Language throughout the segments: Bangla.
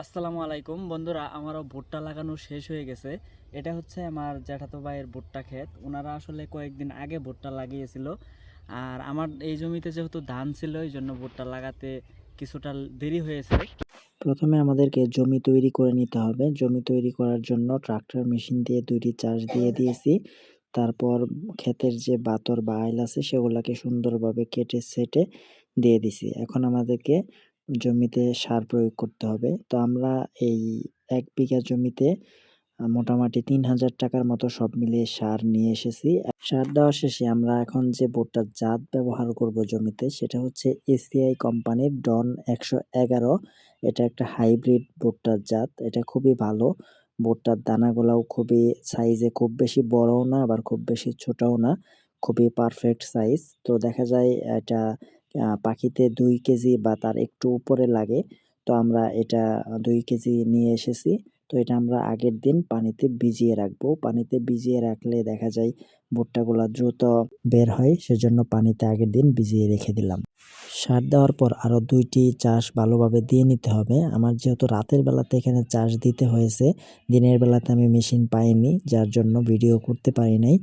আসসালামু আলাইকুম। বন্ধুরা, আমারও ভুট্টা লাগানো শেষ হয়ে গেছে। এটা হচ্ছে আমার জ্যাঠাতো ভাইয়ের ভুট্টা ক্ষেত। ওনারা আসলে কয়েকদিন আগে ভুট্টা লাগিয়েছিল। আর আমার এই জমিতে যেহেতু ধান ছিল, এই জন্য ভুট্টা লাগাতে কিছুটা দেরি হয়েছে। প্রথমে আমাদেরকে জমি তৈরি করে নিতে হবে। জমি তৈরি করার জন্য ট্রাক্টর, মেশিন দিয়ে দুইটি চাষ দিয়ে দিয়েছি। তারপর ক্ষেতের যে বাতর বা আইল আছে, সেগুলোকে সুন্দরভাবে কেটে, সেটে দিয়ে দিছি। এখন আমাদেরকে জমিতে সার প্রয়োগ করতে হবে। তো আমরা এই এক বিঘা জমিতে মোটামুটি তিন হাজার টাকার মতো সব মিলিয়ে সার নিয়ে এসেছি। সার দেওয়া শেষে আমরা এখন যে বোটটার জাত ব্যবহার করব জমিতে, সেটা হচ্ছে এসিআই কোম্পানির ডন একশো এগারো। এটা একটা হাইব্রিড ভুট্টার জাত, এটা খুবই ভালো। ভুট্টার দানাগুলাও খুবই সাইজে খুব বেশি বড়ও না, আবার খুব বেশি ছোটও না, খুবই পারফেক্ট সাইজ তো দেখা যায় এটা পাখিতে দুই কেজি বা তার একটু উপরে লাগে। তো আমরা এটা দুই কেজি নিয়ে এসেছি। তো এটা আমরা আগের দিন পানিতে ভিজিয়ে রাখব। পানিতে ভিজিয়ে রাখলে দেখা যায় ভুট্টাগুলা দ্রুত বের হয়। সেজন্য পানিতে আগের দিন ভিজিয়ে রেখে দিলাম। সার দেওয়ার পর আরও দুইটি চাষ ভালোভাবে দিয়ে নিতে হবে। আমার যেহেতু রাতের বেলাতে এখানে চাষ দিতে হয়েছে, দিনের বেলাতে আমি মেশিন পাইনি, যার জন্য ভিডিও করতে পারি নাই।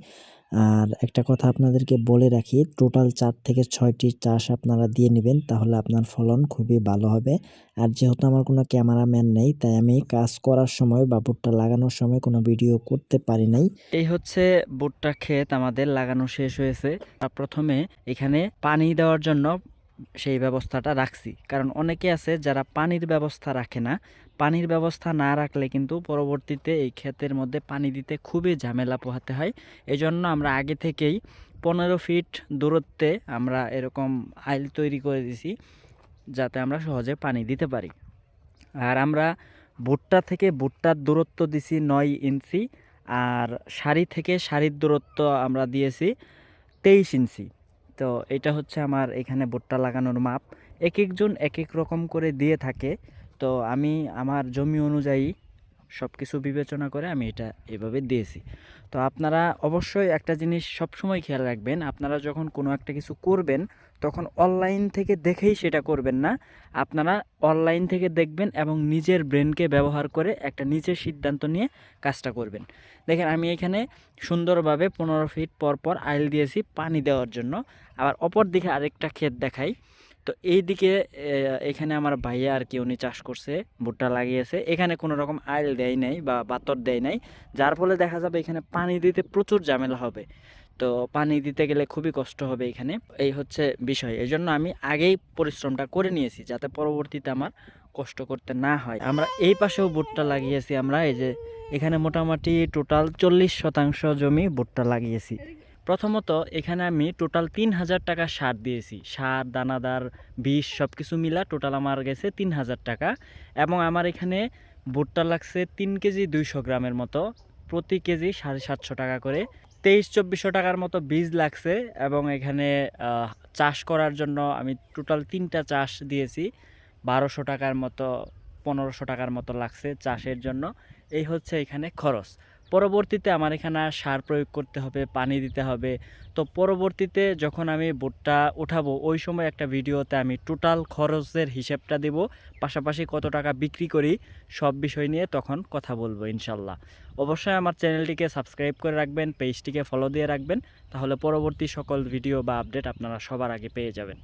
আর একটা কথা আপনাদেরকে বলে রাখি টোটাল চার থেকে ছয়টি চাষ আপনারা দিয়ে নেবেন, তাহলে আপনার ফলন খুবই ভালো হবে। আর যেহেতু আমার কোনো ক্যামেরাম্যান নেই, তাই আমি কাজ করার সময় বা ভুট্টা লাগানোর সময় কোনো ভিডিও করতে পারি নাই। এই হচ্ছে ভুট্টা ক্ষেত আমাদের লাগানো শেষ হয়েছে। প্রথমে এখানে পানি দেওয়ার জন্য সেই ব্যবস্থাটা রাখছি। কারণ অনেকে আছে যারা পানির ব্যবস্থা রাখে না। পানির ব্যবস্থা না রাখলে কিন্তু পরবর্তীতে এই ক্ষেতের মধ্যে পানি দিতে খুবই ঝামেলা পোহাতে হয়। এই জন্য আমরা আগে থেকেই পনেরো ফিট দূরত্বে আমরা এরকম আইল তৈরি করে দিছি, যাতে আমরা সহজে পানি দিতে পারি। আর আমরা ভুট্টা থেকে ভুট্টার দূরত্ব দিছি নয় ইঞ্চি, আর শাড়ি থেকে শাড়ির দূরত্ব আমরা দিয়েছি তেইশ ইঞ্চি। তো এটা হচ্ছে আমার এখানে ভুট্টা লাগানোর মাপ। এক একজন এক এক রকম করে দিয়ে থাকে। তো আমি আমার জমি অনুযায়ী সব কিছু বিবেচনা করে আমি এটা এভাবে দিয়েছি। তো আপনারা অবশ্যই একটা জিনিস সবসময় খেয়াল রাখবেন, আপনারা যখন কোনো একটা কিছু করবেন, তখন অনলাইন থেকে দেখেই সেটা করবেন না। আপনারা অনলাইন থেকে দেখবেন এবং নিজের ব্রেনকে ব্যবহার করে একটা নিজের সিদ্ধান্ত নিয়ে কাজটা করবেন। দেখেন, আমি এখানে সুন্দরভাবে পনেরো ফিট পর পর আইল দিয়েছি পানি দেওয়ার জন্য। আবার অপর দিকে আরেকটা ক্ষেত দেখাই। তো এই দিকে এখানে আমার ভাইয়া আর কি উনি চাষ করছে, ভুট্টা লাগিয়েছে। এখানে কোনো রকম আইল দেয় নাই বা বাতর দেয় নাই। যার ফলে দেখা যাবে এখানে পানি দিতে প্রচুর ঝামেলা হবে। তো পানি দিতে গেলে খুবই কষ্ট হবে এখানে। এই হচ্ছে বিষয়। এই জন্য আমি আগেই পরিশ্রমটা করে নিয়েছি যাতে পরবর্তীতে আমার কষ্ট করতে না হয়। আমরা এই পাশেও ভুট্টা লাগিয়েছি আমরা। এই যে এখানে মোটামুটি টোটাল চল্লিশ শতাংশ জমি ভুট্টা লাগিয়েছি। প্রথমত, এখানে আমি টোটাল তিন হাজার টাকা সার দিয়েছি। সার, দানাদার, বিষ সব কিছু মিলা টোটাল আমার গেছে তিন হাজার টাকা এবং আমার এখানে ভুট্টা লাগছে তিন কেজি দুইশো গ্রামের মতো। প্রতি কেজি সাড়ে সাতশো টাকা করে। তেইশ, চব্বিশশো টাকার মতো বীজ লাগছে এবং এখানে চাষ করার জন্য আমি টোটাল তিনটা চাষ দিয়েছি। বারোশো টাকার মতো, পনেরোশো টাকার মতো লাগছে চাষের জন্য। এই হচ্ছে এখানে খরচ। পরবর্তীতে আমার এখানে সার প্রয়োগ করতে হবে, পানি দিতে হবে। তো পরবর্তীতে যখন আমি ভুট্টা উঠাবো, ওই সময় একটা ভিডিওতে আমি টোটাল খরচের হিসেবটা দেব, পাশাপাশি কত টাকা বিক্রি করি, সব বিষয় নিয়ে তখন কথা বলব ইনশাল্লাহ। অবশ্যই আমার চ্যানেলটিকে সাবস্ক্রাইব করে রাখবেন, পেজটিকে ফলো দিয়ে রাখবেন, তাহলে পরবর্তী সকল ভিডিও বা আপডেট আপনারা সবার আগে পেয়ে যাবেন।